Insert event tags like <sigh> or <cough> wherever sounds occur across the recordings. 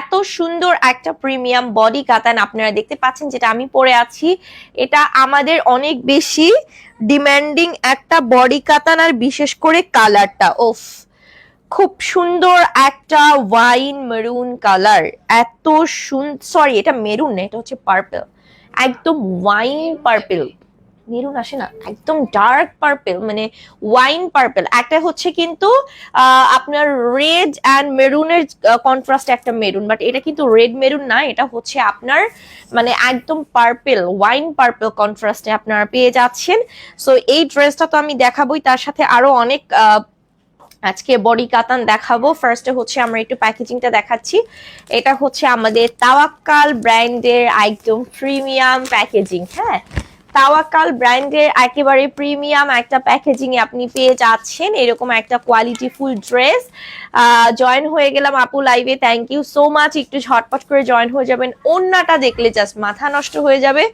এত সুন্দর একটা প্রিমিয়াম বডি কাতান আপনারা দেখতে পাচ্ছেন, যেটা আমি পরে আছি। এটা আমাদের অনেক বেশি ডিম্যান্ডিং একটা বডি কাতান, আর বিশেষ করে কালারটা। ওফ খুব সুন্দর একটা ওয়াইন মেরুন কালার এত সুন সরি এটা মেরুন না, এটা হচ্ছে পার্পল একদম ওয়াইন পার্পল মেরুন আসে না, একদম ডার্ক পার্পেল মানে ওয়াইন পার্পল একটা হচ্ছে কিন্তু আপনার রেড অ্যান্ড মেরুনের কন্ট্রাস্ট একটা মেরুন বাট এটা কিন্তু রেড মেরুন না, এটা হচ্ছে আপনার মানে একদম পার্পল ওয়াইন পার্পল কন্ট্রাস্টে আপনারা পেয়ে যাচ্ছেন। সো এই ড্রেসটা তো আমি দেখাবোই, তার সাথে আরও অনেক আজকে বডি কাতান দেখাবো। ফার্স্টে হচ্ছে আমরা একটু প্যাকেজিংটা দেখাচ্ছি। এটা হচ্ছে আমাদের তাওয়াক্কাল ব্র্যান্ডের একদম প্রিমিয়াম প্যাকেজিং হ্যাঁ? তাওয়াক্কাল ব্র্যান্ডের একেবারে প্রিমিয়াম একটা প্যাকেজিং আপনি পেয়ে যাচ্ছেন। এরকম একটা কোয়ালিটি ফুল ড্রেস। জয়েন হয়ে গেলাম আপু লাইভে। থ্যাংক ইউ সো মাচ একটু ঝটপট করে জয়েন হয়ে যাবেন। ওন্নাটা দেখলে জাস্ট মাথা নষ্ট হয়ে যাবে।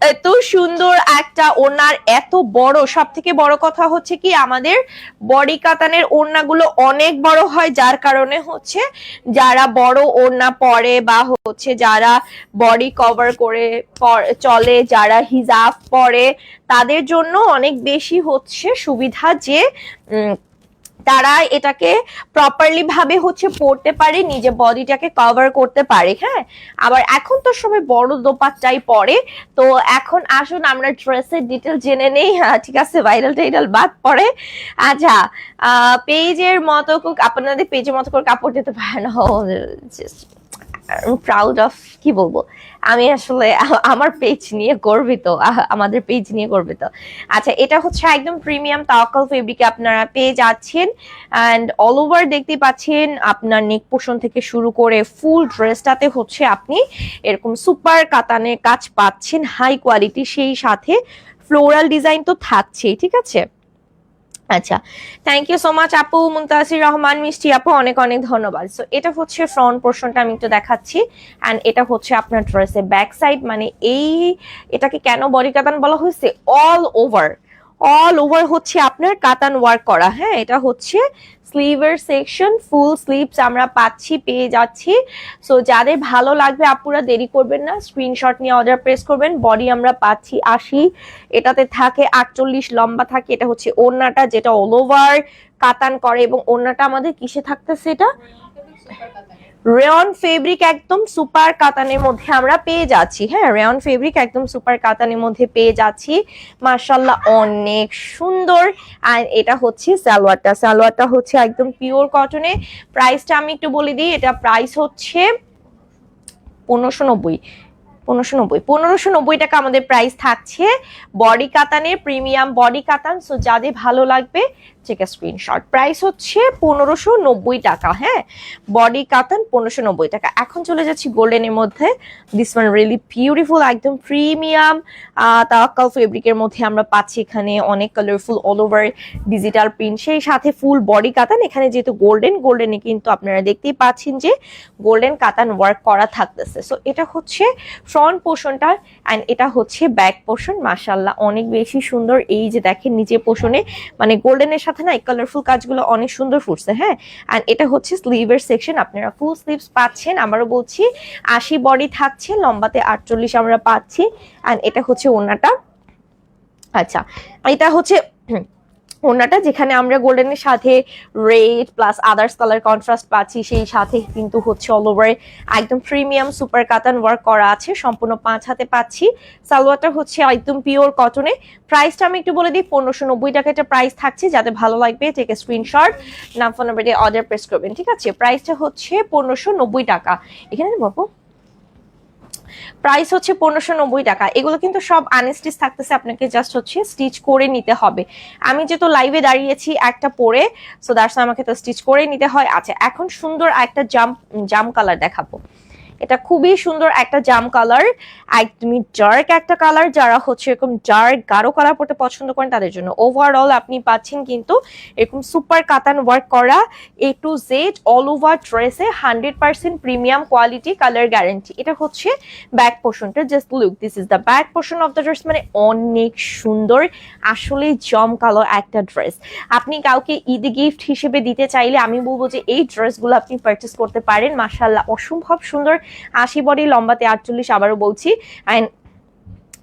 এত সুন্দর একটা ওনার এত বড় সব থেকে বড় কথা হচ্ছে কি, আমাদের বডি কাতানের ওড়নাগুলো অনেক বড় হয়, যার কারণে হচ্ছে যারা বড় ওড়না পরে বা হচ্ছে যারা বডি কভার করে চলে, যারা হিজাব পরে, তাদের জন্য অনেক বেশি হচ্ছে সুবিধা যে তারা এটাকে প্রপারলি ভাবে হচ্ছে পড়তে পারে নিজে বডিটাকে কভার করতে পারে হ্যাঁ? আবার এখন তো সবাই বড় দোপাট্টাই পরে তো এখন আসুন আমরা ড্রেসের ডিটেল জেনে নেই ঠিক আছে ভাইরাল টাইরাল বাদ পড়ে। আচ্ছা পেজের মতো আপনাদের পেজের মতো করে কাপড় দিতে পারে না <laughs> প্রাউড অফ কি বলব? আমি আসলে <laughs> আমার পেজ নিয়ে গর্বিত আমাদের পেজ নিয়ে গর্বিত। আচ্ছা এটা হচ্ছে একদম প্রিমিয়াম তাওয়াক্কাল ফেব্রিকে আপনারা পেয়ে যাচ্ছেন। অ্যান্ড অল ওভার দেখতে পাচ্ছেন, আপনার নেক পোষণ থেকে শুরু করে ফুল ড্রেসটাতে হচ্ছে আপনি এরকম সুপার কাতানের কাজ পাচ্ছেন হাই কোয়ালিটি সেই সাথে ফ্লোরাল ডিজাইন তো থাকছেই, ঠিক আছে? আচ্ছা থ্যাংক ইউ সো মাচ আপু, মুনতাসির রহমান, মিষ্টি আপু, অনেক অনেক ধন্যবাদ। সো এটা হচ্ছে ফ্রন্ট পোর্শনটা আমি একটু দেখাচ্ছি। অ্যান্ড এটা হচ্ছে আপনার ড্রেসের ব্যাক সাইড মানে এই এটাকে কেন বডি কাতান বলা হয়েছে? অল ওভার অল ওভার হচ্ছে আপনার কাতান ওয়ার্ক করা হ্যাঁ? এটা হচ্ছে স্লিভের সেকশন ফুল স্লিভস আমরা পাচ্ছি, পেয়ে যাচ্ছি। সো যাদের ভালো লাগবে আপুরা দেরি করবেন না স্ক্রিনশট নিয়ে অর্ডার প্রেস করবেন বডি আমরা পাচ্ছি আশি। এটাতে থাকে আটচল্লিশ, লম্বা থাকে, এটা হচ্ছে ওড়নাটা যেটা অল ওভার কাতান করে, এবং ওড়নাটা আমাদের কিসে থাকতেছে এটা? রেয়ন ফেব্রিক একদম সুপার কাতানের মধ্যে আমরা পেয়ে যাচ্ছি। হ্যাঁ রেয়ন ফেব্রিক একদম সুপার কাতানের মধ্যে পেয়ে যাচ্ছি। মার্শাল্লাহ অনেক সুন্দর। আর এটা হচ্ছে সালোয়ারটা। সালোয়ারটা হচ্ছে একদম পিওর কটনে প্রাইসটা আমি একটু বলে দিই, এটা প্রাইস হচ্ছে পনেরোশো নব্বই। পনেরোশো নব্বই। পনেরোশো নব্বই টাকা আমাদের প্রাইস থাকছে। বডি কাতানের প্রিমিয়াম বডি কাতান। সো যাদের ভালো লাগবে চেক স্ক্রিনশট প্রাইস হচ্ছে পনেরোশো নব্বই টাকা হ্যাঁ? বডি কাতান পনেরোশো নব্বই টাকা। এখন চলে যাচ্ছি গোল্ডেনের মধ্যে। দিস ওয়ান রিয়েলি বিউটিফুল একদম প্রিমিয়াম তাওয়াক্কাল ফেব্রিকের মধ্যে আমরা পাচ্ছি এখানে অনেক colourful all over digital print সেই সাথে ফুল বডি কাতান এখানে যেহেতু গোল্ডেন গোল্ডেনে কিন্তু আপনারা দেখতেই পাচ্ছেন যে গোল্ডেন কাতান ওয়ার্ক করা থাকতেছে। সো এটা হচ্ছে ফ্রন্ট পোর্শনটা অ্যান্ড এটা হচ্ছে ব্যাক পোর্শন মাসাল্লাহ অনেক বেশি সুন্দর। এই যে দেখেন নিচে পোর্শনে মানে গোল্ডেনের সাথে না এই কালারফুল কাজগুলো অনেক সুন্দর ফুটছে হ্যাঁ? অ্যান্ড এটা হচ্ছে স্লিভের সেকশন আপনারা ফুল স্লিভস পাচ্ছেন। আমারও বলছি, আশি বডি থাকছে, লম্বাতে আটচল্লিশ আমরা পাচ্ছি। অ্যান্ড এটা হচ্ছে ওনাটা। আচ্ছা এটা হচ্ছে হুম, ওড়নাটা যেখানে আমরা গোল্ডেনের সাথে red plus others colour contrast পাচ্ছি সেই সাথে কিন্তু হচ্ছে অল ওভার একদম প্রিমিয়াম সুপার কাতান ওয়ার্ক করা আছে সম্পূর্ণ পাঁচ হাতে পাচ্ছি। সালোয়ারটা হচ্ছে একদম পিওর কটনে প্রাইসটা আমি একটু বলে দিই পনেরোশো নব্বই টাকা একটা প্রাইস থাকছে যাতে ভালো লাগবে টেকে স্ক্রিনশট নাম ফোন নাম্বার দিয়ে অর্ডার প্রেস করবেন ঠিক আছে? প্রাইসটা হচ্ছে পনেরোশো নব্বই টাকা। এখানে বাবু প্রাইস হচ্ছে পনেরোশো নব্বই টাকা। এগুলো কিন্তু সব আনস্টিচ থাকতেছে, আপনাকে জাস্ট হচ্ছে স্টিচ করে নিতে হবে। আমি যেহেতু লাইভে দাঁড়িয়েছি একটা পরে সো দ্যাটস আমাকে তো স্টিচ করে নিতে হয়। আচ্ছা এখন সুন্দর একটা জাম জাম কালার দেখাবো। এটা খুবই সুন্দর একটা জাম কালার একদমই ডার্ক একটা কালার যারা হচ্ছে এরকম ডার্ক গাঢ় কালার পড়তে পছন্দ করেন, তাদের জন্য ওভারঅল আপনি পাচ্ছেন কিন্তু এরকম সুপার কাতান ওয়ার্ক করা A to Z all over ড্রেসে hundred percent premium quality colour guarantee এটা হচ্ছে ব্যাক পোর্শনটা just look this is the back portion of the dress মানে অনেক সুন্দর, আসলে জমকালো একটা ড্রেস আপনি কাউকে ঈদ গিফট হিসেবে দিতে চাইলে আমি বলব যে এই ড্রেসগুলো আপনি পারচেস করতে পারেন মাসাল্লাহ অসম্ভব সুন্দর আশি বডি লম্বাতে আটচল্লিশ, আবারও বলছি। অ্যান্ড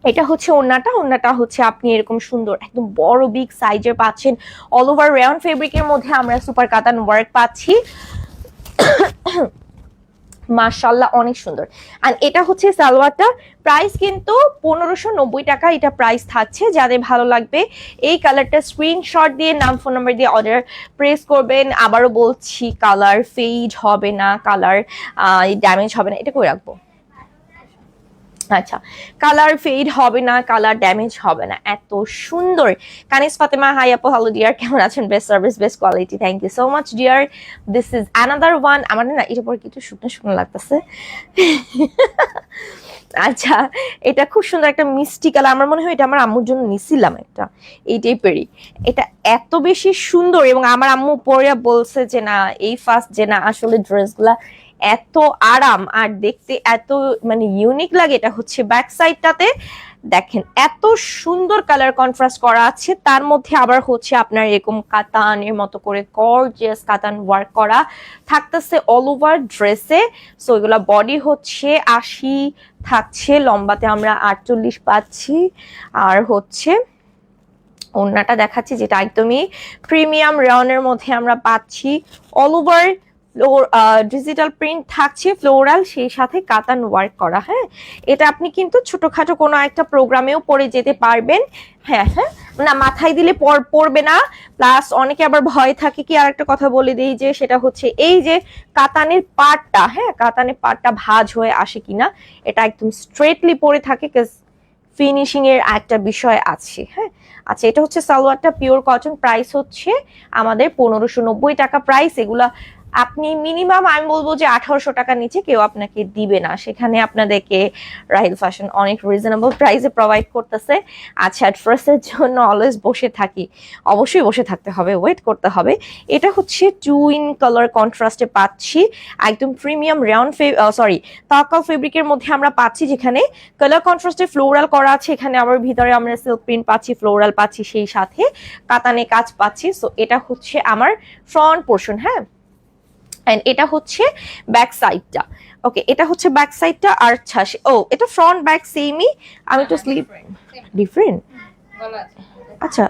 এটা হচ্ছে ওন্নাটা ওন্নাটা হচ্ছে আপনি এরকম সুন্দর, একদম বড় বিগ সাইজের পাচ্ছেন। অল ওভার রেয়ন ফেব্রিকের মধ্যে আমরা সুপার কাতান ওয়ার্ক পাচ্ছি। মার্শাল্লাহ অনেক সুন্দর। আর এটা হচ্ছে সালোয়ারটা। প্রাইস কিন্তু পনেরোশো নব্বই টাকা এটা প্রাইস থাকছে। যাদের ভালো লাগবে, এই কালারটা স্ক্রিনশট দিয়ে, নাম ফোন নাম্বার দিয়ে অর্ডার প্রেস করবেন। আবারও বলছি কালার ফেইড হবে না কালার ড্যামেজ হবে না। এটা করে রাখব। আচ্ছা কালার ফেড হবে না কালার ড্যামেজ হবে না। এত সুন্দর। কানিস ফাতেমা হাই আপু হ্যালো ডিয়ার কেমন আছেন? Best service best quality thank you so much dear this is another one আমার না এটার পর কিছু শুকনো শুকনো লাগতেছে। আচ্ছা এটা খুব সুন্দর একটা মিষ্টি কালার আমার মনে হয় এটা আমার আম্মুর জন্য নিছিলাম একটা। এই টাইপেরই এটা এত বেশি সুন্দর এবং আমার আম্মু পরে বলছে যে না, এই ফার্স্ট যে না, আসলে ড্রেসগুলা এত আরাম আর দেখতে এত মানে ইউনিক লাগে এটা হচ্ছে ব্যাক সাইডটাতে দেখেন, এত সুন্দর কালার কন্ট্রাস্ট করা আছে। তার মধ্যে আবার হচ্ছে আপনার এরকম কাতানের মতো করে গর্জিয়াস কাতান ওয়ার্ক করা থাকতেছে অল ওভার ড্রেসে সো এগুলা বডি হচ্ছে আশি, থাকছে লম্বাতে আমরা আটচল্লিশ পাচ্ছি। আর হচ্ছে ওড়নাটা দেখাচ্ছি যেটা একদমই প্রিমিয়াম রেওনের মধ্যে আমরা পাচ্ছি অল ওভার ডিজিটাল প্রিন্ট থাকছে ফ্লোরাল সেই সাথে কাতান ওয়ার্ক করা হ্যাঁ? এটা আপনি কিন্তু ছোটোখাটো কোনো একটা প্রোগ্রামেও পরে যেতে পারবেন হ্যাঁ হ্যাঁ? না, মাথায় দিলে পর পড়বে না। প্লাস অনেকে আবার ভয় থাকে কি আর একটা কথা বলে দিই যে, সেটা হচ্ছে এই যে কাতানের পাটটা হ্যাঁ? কাতানের পাটটা ভাজ হয়ে আসে কিনা, এটা একদম স্ট্রেটলি পরে থাকে ফিনিশিং এর একটা বিষয় আছে হ্যাঁ? আচ্ছা এটা হচ্ছে সালোয়ারটা পিওর কটন প্রাইস হচ্ছে আমাদের পনেরোশো টাকা প্রাইস এগুলা আপনি মিনিমাম আমি বলব যে আঠারোশো টাকা নিচে কেউ আপনাকে দিবে না। সেখানে আপনাদেরকে রাহিল ফ্যাশন অনেক রিজনেবল প্রাইসে প্রোভাইড করতেছে। আচ্ছা ড্রেসের জন্য অলওয়েজ বসে থাকি। অবশ্যই বসে থাকতে হবে ওয়েট করতে হবে। এটা হচ্ছে টুইন কালার কন্ট্রাস্টে পাচ্ছি। একদম প্রিমিয়াম রাউন্ড সরি তাকাল ফেব্রিকের মধ্যে আমরা পাচ্ছি যেখানে কালার কন্ট্রাস্টে ফ্লোরাল করা আছে। এখানে আবার ভিতরে আমরা সিল্ক প্রিন্ট পাচ্ছি ফ্লোরাল পাচ্ছি, সেই সাথে কাতানে কাজ পাচ্ছি। সো এটা হচ্ছে আমার ফ্রন্ট পোর্শন হ্যাঁ? এন্ড এটা হচ্ছে ব্যাক সাইডটা ওকে এটা হচ্ছে ব্যাক সাইডটা আর ছাসে ও এটা ফ্রন্ট ব্যাক সেমই আমি তো স্লিভ ডিফারেন্ট আচ্ছা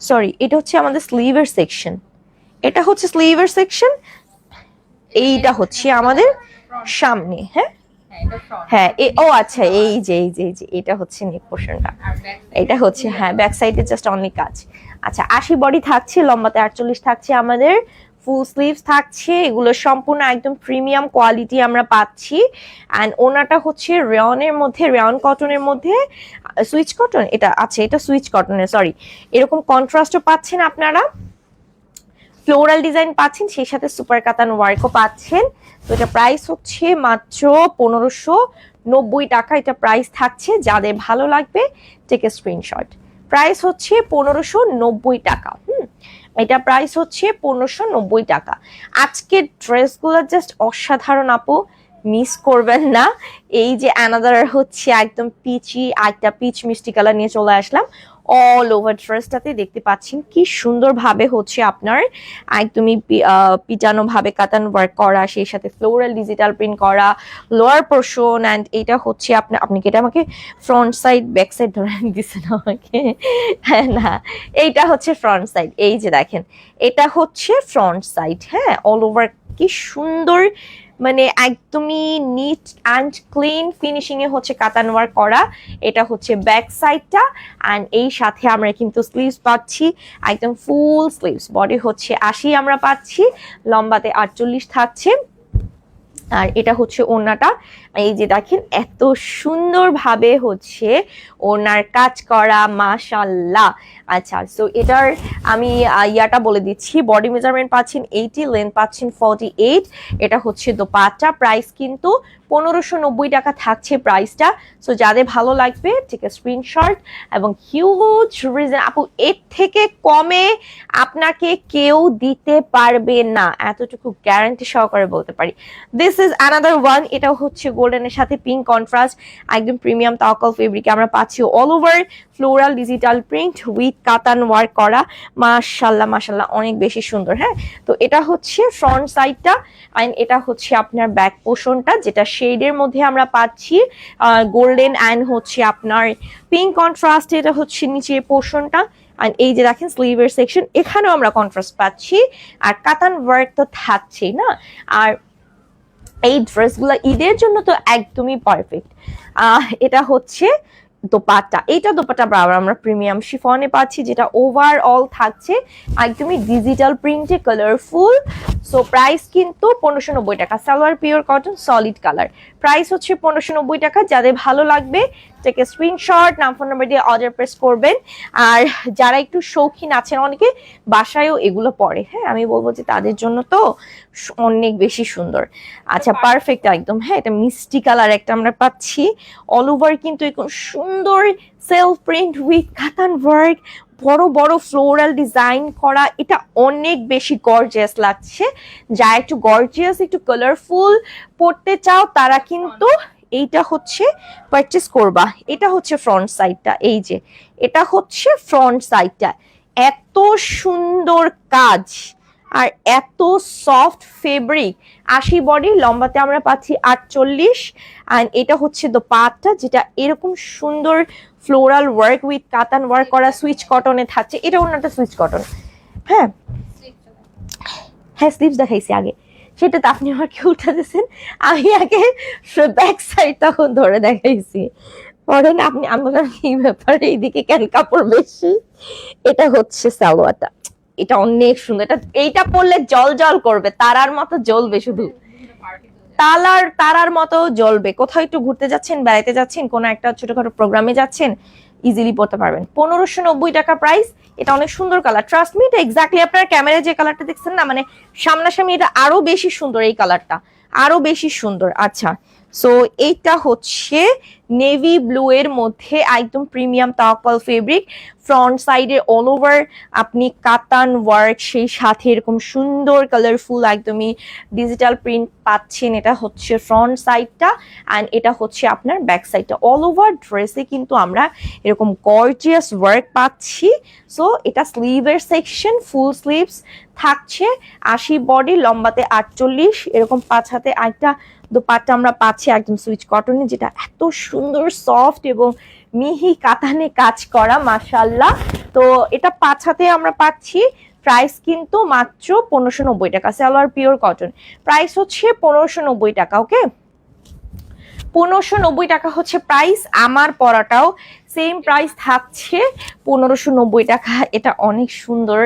সরি এটা হচ্ছে আমাদের স্লিভের সেকশন এটা হচ্ছে স্লিভের সেকশন এইটা হচ্ছে আমাদের সামনে হ্যাঁ? হ্যাঁ এ ও আচ্ছা এই যে এই যে এই যে এটা হচ্ছে নেক পোর্শনটা এটা হচ্ছে হ্যাঁ ব্যাক সাইডে জাস্ট অনলি কাজ। আচ্ছা আশি বডি থাকছে লম্বাতে আটচল্লিশ থাকছে আমাদের ফুল স্লিভস থাকছে, এগুলো সম্পূর্ণ একদম প্রিমিয়াম কোয়ালিটি আমরা পাচ্ছি। অ্যান্ড ওনাটা হচ্ছে রেয়নের মধ্যে রেয়ন কটনের মধ্যে সুইচ কটন? এটা আছে এটা সুইচ কটনের সরি এরকম কন্ট্রাস্টও পাচ্ছেন আপনারা। ফ্লোরাল ডিজাইন পাচ্ছেন, সেই সাথে সুপার কাতান ওয়ার্কও পাচ্ছেন। তো এটা প্রাইস হচ্ছে মাত্র পনেরোশো নব্বই টাকা, এটা প্রাইস থাকছে। যাদের ভালো লাগবে টেকে স্ক্রিনশট প্রাইস হচ্ছে পনেরোশো নব্বই টাকা। এটা প্রাইস হচ্ছে পনেরোশো টাকা। আজকের ড্রেসগুলো জাস্ট অসাধারণ আপু। মিস করবেন না। এই যে অ্যানাদার হচ্ছে একদম পিচি একটা পিচ মিষ্টি কালার নিয়ে চলে আসলাম। অল ওভার ড্রেসটাতে দেখতে পাচ্ছেন কি সুন্দরভাবে হচ্ছে আপনার একদমই পিটানো ভাবে কাতান ওয়ার্ক করা, সেই সাথে ফ্লোরাল ডিজিটাল প্রিন্ট করা লোয়ার পোর্শন অ্যান্ড এটা হচ্ছে আপনার, আপনি কি এটা আমাকে ফ্রন্ট সাইড ব্যাক সাইড ধরে দিচ্ছেন আমাকে। হ্যাঁ না, এইটা হচ্ছে ফ্রন্ট সাইড এই যে দেখেন, এটা হচ্ছে ফ্রন্ট সাইড হ্যাঁ? অল ওভার কি সুন্দর মানে একদমই নিট অ্যান্ড ক্লিন ফিনিশিং এ হচ্ছে কাতান ওয়ার্ক করা। এটা হচ্ছে ব্যাক সাইডটা অ্যান্ড এই সাথে আমরা কিন্তু স্লিভস পাচ্ছি। একদম ফুল স্লিভস বডি হচ্ছে আশি আমরা পাচ্ছি, লম্বাতে আটচল্লিশ থাকছে। আর এটা হচ্ছে ওড়নাটা। এই যে দেখেন, এত সুন্দরভাবে হচ্ছে ওনার কাজ করা, মাশাল্লাহ। আচ্ছা সো এটার আমি ইয়াটা বলে দিচ্ছি। বডি মেজারমেন্ট পাচ্ছেন এইটি লেন্থ পাচ্ছেন ফর্টি এইট এটা হচ্ছে দোপাট্টা। প্রাইস কিন্তু পনেরোশো নব্বই টাকা থাকছে প্রাইসটা সো যাদের ভালো লাগবে ঠিক আছে স্ক্রিনশট এবং হিউজ রিজন আপু, এর থেকে কমে আপনাকে কেউ দিতে পারবে না। এতটুকু গ্যারান্টি সহকারে বলতে পারি। দিস ইজ অ্যানাদার ওয়ান এটাও হচ্ছে গোল্ডেনের সাথে পিঙ্ক কন্ট্রাস্ট একদম প্রিমিয়াম তাওয়াকল ফেব্রিকে আমরা পাচ্ছি all over floral digital print with কাতান ওয়ার্ক করা। মাশাল্লাহ মাশাল্লাহ, অনেক বেশি সুন্দর হ্যাঁ? তো এটা হচ্ছে ফ্রন্ট সাইডটা অ্যান্ড এটা হচ্ছে আপনার ব্যাক পোর্শনটা যেটা শেডের মধ্যে আমরা পাচ্ছি গোল্ডেন অ্যান্ড হচ্ছে আপনার পিঙ্ক কন্ট্রাস্ট, এটা হচ্ছে নিচের পোর্শনটা। আর এই যে দেখেন স্লিভের সেকশন, এখানেও আমরা কন্ট্রাস্ট পাচ্ছি। আর কাতান ওয়ার্ক তো থাকছেই, না? আর এই ড্রেসগুলো ঈদের জন্য তো একদমই পারফেক্ট এটা হচ্ছে দোপাট্টা। এইটা দোপাট্টা বরাবর আমরা প্রিমিয়াম শিফনে পাচ্ছি, যেটা ওভারঅল থাকছে। একদমই ডিজিটাল প্রিন্টে কালারফুল সো প্রাইস কিন্তু পনেরোশো নব্বই টাকা। Salwar pure cotton solid colour price হচ্ছে পনেরোশো নব্বই টাকা। যাদের ভালো লাগবে থেকে স্ক্রিনশট নাম ফোন নাম্বার দিয়ে অর্ডার প্রেস করবেন। আর যারা একটু শৌখিন আছেন অনেকে বাসায়ও এগুলো পরে। হ্যাঁ আমি বলব যে তাদের জন্য তো অনেক বেশি সুন্দর। আচ্ছা পারফেক্ট একদম। হ্যাঁ এটা মিষ্টি কালার একটা আমরা পাচ্ছি। অল ওভার কিন্তু এরকম সুন্দর সেলফ প্রিন্ট উইথ কাতান ওয়ার্ক বড় বড় ফ্লোরাল ডিজাইন করা, এটা অনেক বেশি গর্জিয়াস লাগছে। যা একটু গর্জিয়াস একটু কালারফুল পড়তে চাও, তারা কিন্তু এইটা হচ্ছে পারচেস করবা। এটা হচ্ছে ফ্রন্ট সাইডটা এই যে। এটা হচ্ছে ফ্রন্ট সাইডটা এত সুন্দর কাজ। আর এত সফট ফেব্রিক আশি বডি লম্বাতে আমরা পাচ্ছি আটচল্লিশ। অ্যান্ড এটা হচ্ছে দো পাতটা যেটা এরকম সুন্দর ফ্লোরাল ওয়ার্ক উইথ কাতান ওয়ার্ক করা সুইচ কটনে থাকছে। এটা অন্য একটা সুইচ কটন হ্যাঁ? হ্যাঁ স্লিভস দেখাইছি আগে। সেটা তো আপনি আমাকে উঠা দিয়েছেন। আমি আগে ব্যাক সাইড তখন ধরে দেখাইছি। পরে আপনি আমি এই ব্যাপারে এইদিকে কেন কাপড় বেশি। এটা হচ্ছে সালোয়ারটা। এটা অনেক সুন্দর। এটা, এইটা পরলে জল জল করবে, তারার মতো জ্বলবে শুধু। তালার, তারার মতো জ্বলবে। কোথাও একটু ঘুরতে যাচ্ছেন, বেড়াইতে যাচ্ছেন, কোনো একটা ছোটখাটো প্রোগ্রামে যাচ্ছেন ইজিলি পড়তে পারবেন। পনেরোশো নব্বই টাকা প্রাইস এটা অনেক সুন্দর কালার ট্রাস্ট মি এটা এক্স্যাক্টলি আপনার ক্যামেরায় যে কালারটা দেখছেন না মানে সামনাসামনি এটা আরও বেশি সুন্দর এই কালারটা আরও বেশি সুন্দর আচ্ছা। সো এটা হচ্ছে নেভি ব্লু এর মধ্যে একদম প্রিমিয়াম তাওয়াক্কাল ফেব্রিক ফ্রন্ট সাইডে অল ওভার আপনি কাতান ওয়ার্ক সেই সাথে এরকম সুন্দর কালারফুল একদমই ডিজিটাল প্রিন্ট পাচ্ছেন। এটা হচ্ছে ফ্রন্ট সাইডটা অ্যান্ড এটা হচ্ছে আপনার ব্যাক সাইডটা অল ওভার ড্রেসে কিন্তু আমরা এরকম গর্জিয়াস ওয়ার্ক পাচ্ছি। সো এটা স্লিভের সেকশন ফুল স্লিভস থাকছে। আশি বডি লম্বাতে আটচল্লিশ, এরকম পাঁচ হাতে একটা দোপাট্টা আমরা পাচ্ছি একদম সুইচ কটনে, যেটা এত সুন্দর সফট এবং মিহি কাতানে কাজ করা মাশাল্লাহ তো এটা পাঁচ হাতে আমরা পাচ্ছি। প্রাইস কিন্তু মাত্র পনেরোশো নব্বই টাকা। সালোয়ার পিওর কটন প্রাইস হচ্ছে পনেরোশো নব্বই টাকা ওকে পনেরোশো নব্বই টাকা হচ্ছে প্রাইস আমার পরাটাও সেম প্রাইস থাকছে পনেরোশো নব্বই টাকা। এটা অনেক সুন্দর।